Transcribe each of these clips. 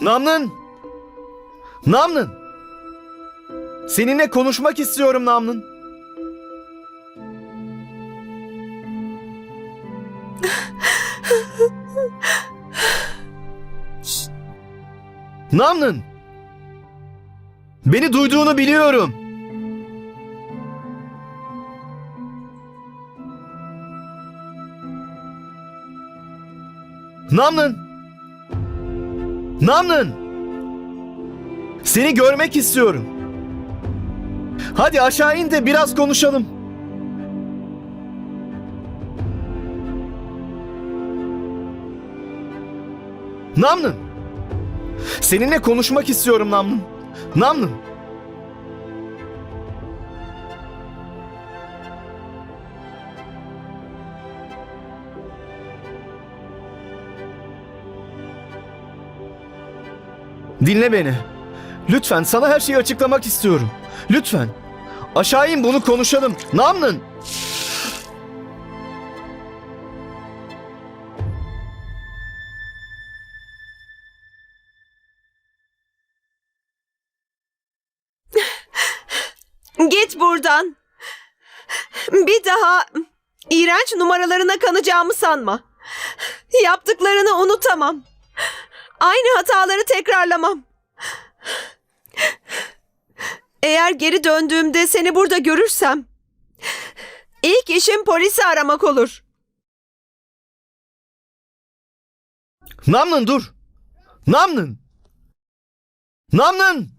Namlın! Namlın! Seninle konuşmak istiyorum Namlın. Namlın! Beni duyduğunu biliyorum. Namlın! Namlın! Seni görmek istiyorum. Hadi aşağı in de biraz konuşalım. Namlın! Seninle konuşmak istiyorum Namlın. Namlın! Dinle beni. Lütfen sana her şeyi açıklamak istiyorum. Lütfen. Aşağı in bunu konuşalım. Namlın. Git buradan. Bir daha iğrenç numaralarına kanacağımı sanma. Yaptıklarını unutamam. Aynı hataları tekrarlamam. Eğer geri döndüğümde seni burada görürsem ilk işim polisi aramak olur. Namlın dur. Namlın. Namlın.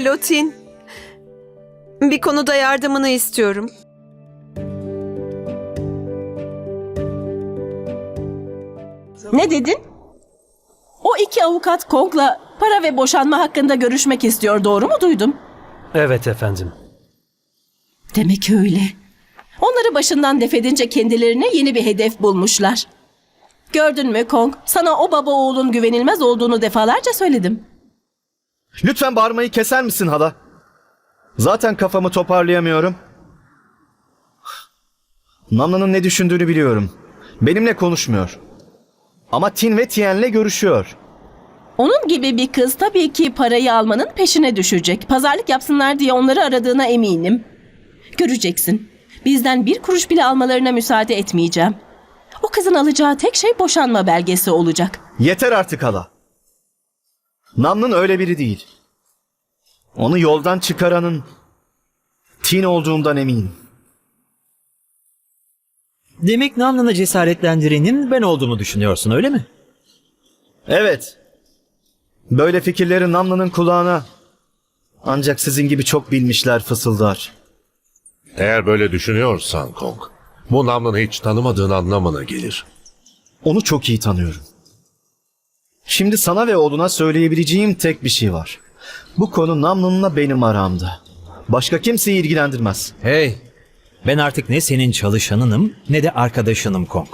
Alo Tin. Bir konuda yardımını istiyorum. Ne dedin? O iki avukat Kong'la para ve boşanma hakkında görüşmek istiyor doğru mu duydum? Evet efendim. Demek öyle. Onları başından defedince kendilerine yeni bir hedef bulmuşlar. Gördün mü Kong? Sana o baba oğulun güvenilmez olduğunu defalarca söyledim. Lütfen bağırmayı keser misin hala? Zaten kafamı toparlayamıyorum. Namlı'nın ne düşündüğünü biliyorum. Benimle konuşmuyor. Ama Tin ve Tien'le görüşüyor. Onun gibi bir kız tabii ki parayı almanın peşine düşecek. Pazarlık yapsınlar diye onları aradığına eminim. Göreceksin. Bizden bir kuruş bile almalarına müsaade etmeyeceğim. O kızın alacağı tek şey boşanma belgesi olacak. Yeter artık hala. Namlın öyle biri değil. Onu yoldan çıkaranın Tin olduğundan eminim. Demek Namlan'ı cesaretlendirenin ben olduğumu düşünüyorsun öyle mi? Evet. Böyle fikirleri Namlı'nın kulağına ancak sizin gibi çok bilmişler fısıldar. Eğer böyle düşünüyorsan Kong, bu Namlın'ı hiç tanımadığın anlamına gelir. Onu çok iyi tanıyorum. Şimdi sana ve oğluna söyleyebileceğim tek bir şey var. Bu konu Namlın'la benim aramda. Başka kimseyi ilgilendirmez. Hey, ben artık ne senin çalışanınım ne de arkadaşınım Kong.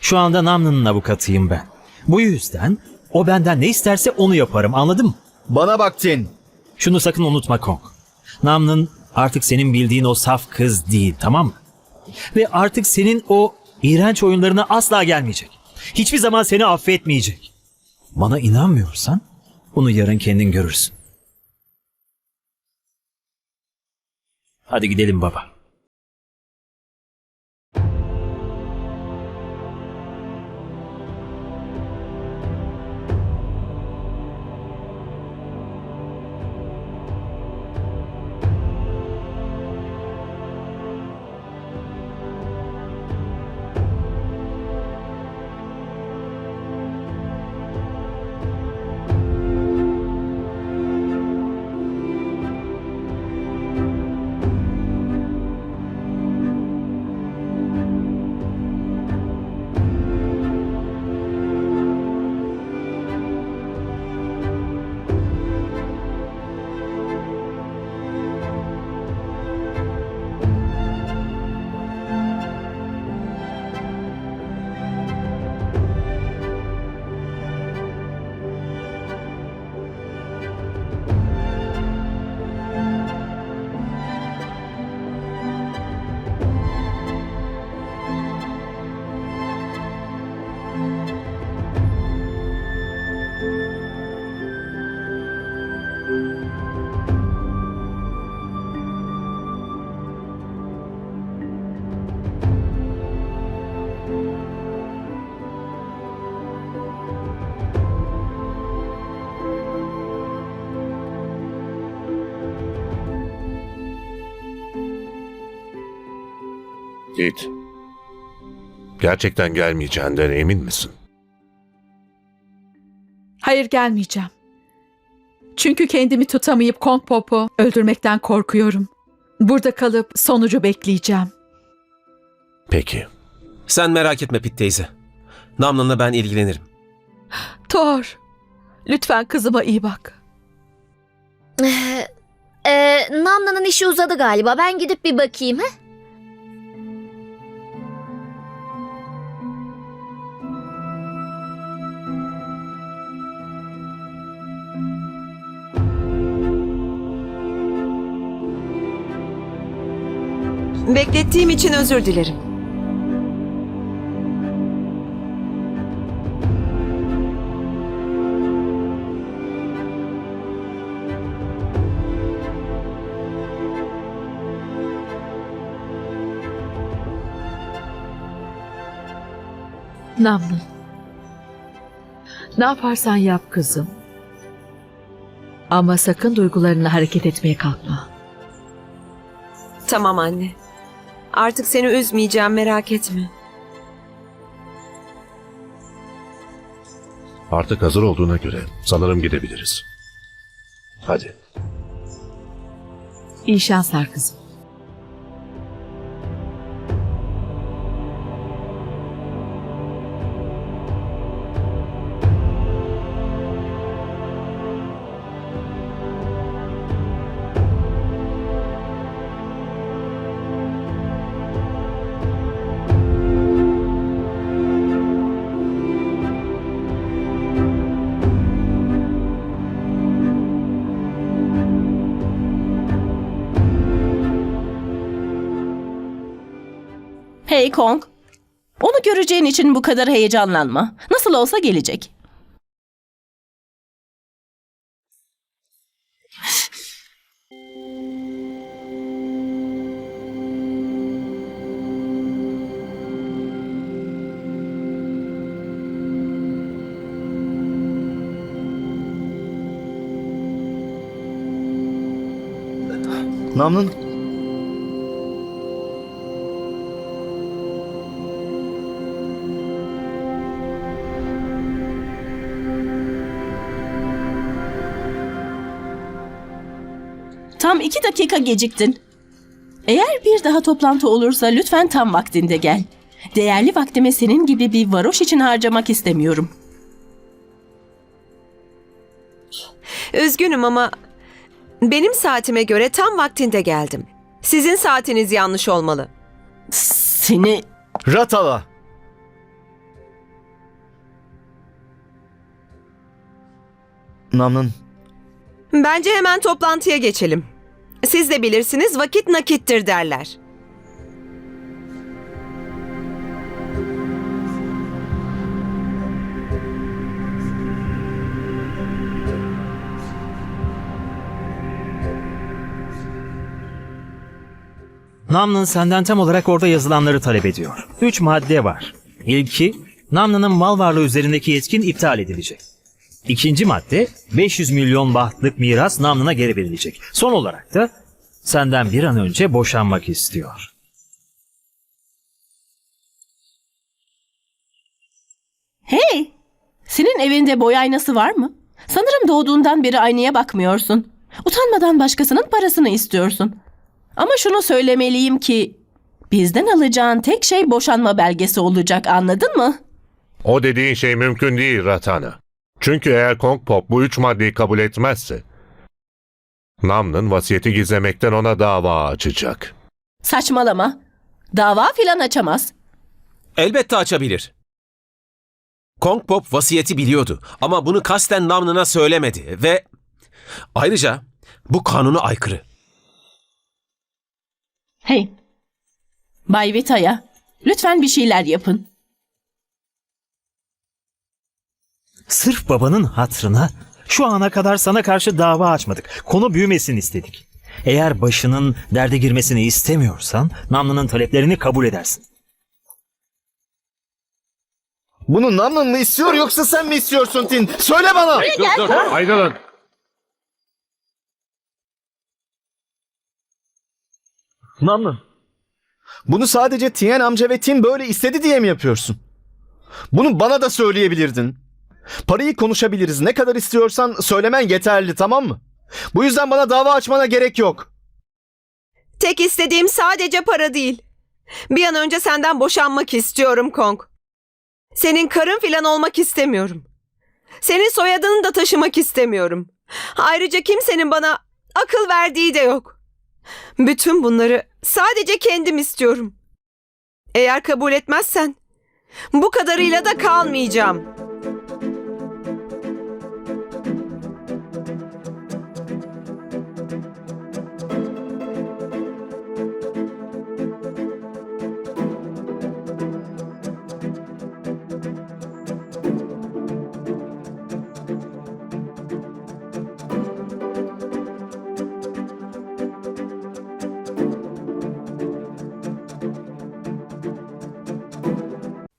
Şu anda Namlan'ın avukatıyım ben. Bu yüzden o benden ne isterse onu yaparım anladın mı? Bana bak Tin. Şunu sakın unutma Kong. Namlın artık senin bildiğin o saf kız değil tamam mı? Ve artık senin o iğrenç oyunlarına asla gelmeyecek. Hiçbir zaman seni affetmeyecek. Bana inanmıyorsan bunu yarın kendin görürsün. Hadi gidelim baba. Git. Gerçekten gelmeyeceğinden emin misin? Hayır gelmeyeceğim. Çünkü kendimi tutamayıp Kong Pop'u öldürmekten korkuyorum. Burada kalıp sonucu bekleyeceğim. Peki. Sen merak etme Pit teyze. Namlan'la ben ilgilenirim. Thor, lütfen kızıma iyi bak. Ee, Namna'nın işi uzadı galiba. Ben gidip bir bakayım. He? Beklettiğim için özür dilerim. Namlı. Ne yaparsan yap kızım. Ama sakın duygularına hareket etmeye kalkma. Tamam anne. Artık seni üzmeyeceğim merak etme. Artık hazır olduğuna göre sanırım gidebiliriz. Hadi. İyi şanslar kızım. Hey Kong. Onu göreceğin için bu kadar heyecanlanma. Nasıl olsa gelecek. Namlın Tam iki dakika geciktin. Eğer bir daha toplantı olursa lütfen tam vaktinde gel. Değerli vaktimi senin gibi bir varoş için harcamak istemiyorum. Üzgünüm ama benim saatime göre tam vaktinde geldim. Sizin saatiniz yanlış olmalı. Seni Ratala. Namlın Bence hemen toplantıya geçelim. Siz de bilirsiniz vakit nakittir derler. Namlın senden tam olarak orada yazılanları talep ediyor. Üç madde var. İlki, Namlı'nın mal varlığı üzerindeki yetkin iptal edilecek. İkinci madde, 500 milyon bahtlık miras Namlı'na geri verilecek. Son olarak da senden bir an önce boşanmak istiyor. Hey! Senin evinde boy aynası var mı? Sanırım doğduğundan beri aynaya bakmıyorsun. Utanmadan başkasının parasını istiyorsun. Ama şunu söylemeliyim ki bizden alacağın tek şey boşanma belgesi olacak anladın mı? O dediğin şey mümkün değil Ratana. Çünkü eğer Kong Pop bu üç maddeyi kabul etmezse Nam'ın vasiyeti gizlemekten ona dava açacak. Saçmalama. Dava filan açamaz. Elbette açabilir. Kong Pop vasiyeti biliyordu ama bunu kasten Namlan'a söylemedi ve ayrıca bu kanuna aykırı. Hey. Bay Vita'ya lütfen bir şeyler yapın. Sırf babanın hatrına şu ana kadar sana karşı dava açmadık. Konu büyümesin istedik. Eğer başının derde girmesini istemiyorsan Namlı'nın taleplerini kabul edersin. bunu Namlın mı istiyor yoksa sen mi istiyorsun Tin? Söyle bana. Ayrılın. Namlın. Bunu sadece Tien amca ve Tim böyle istedi diye mi yapıyorsun? Bunu bana da söyleyebilirdin. Parayı konuşabiliriz. Ne kadar istiyorsan söylemen yeterli tamam mı? Bu yüzden bana dava açmana gerek yok. Tek istediğim sadece para değil. Bir an önce senden boşanmak istiyorum Kong. Senin karın filan olmak istemiyorum. Senin soyadını da taşımak istemiyorum. Ayrıca kimsenin bana akıl verdiği de yok. Bütün bunları sadece kendim istiyorum. Eğer kabul etmezsen bu kadarıyla da kalmayacağım.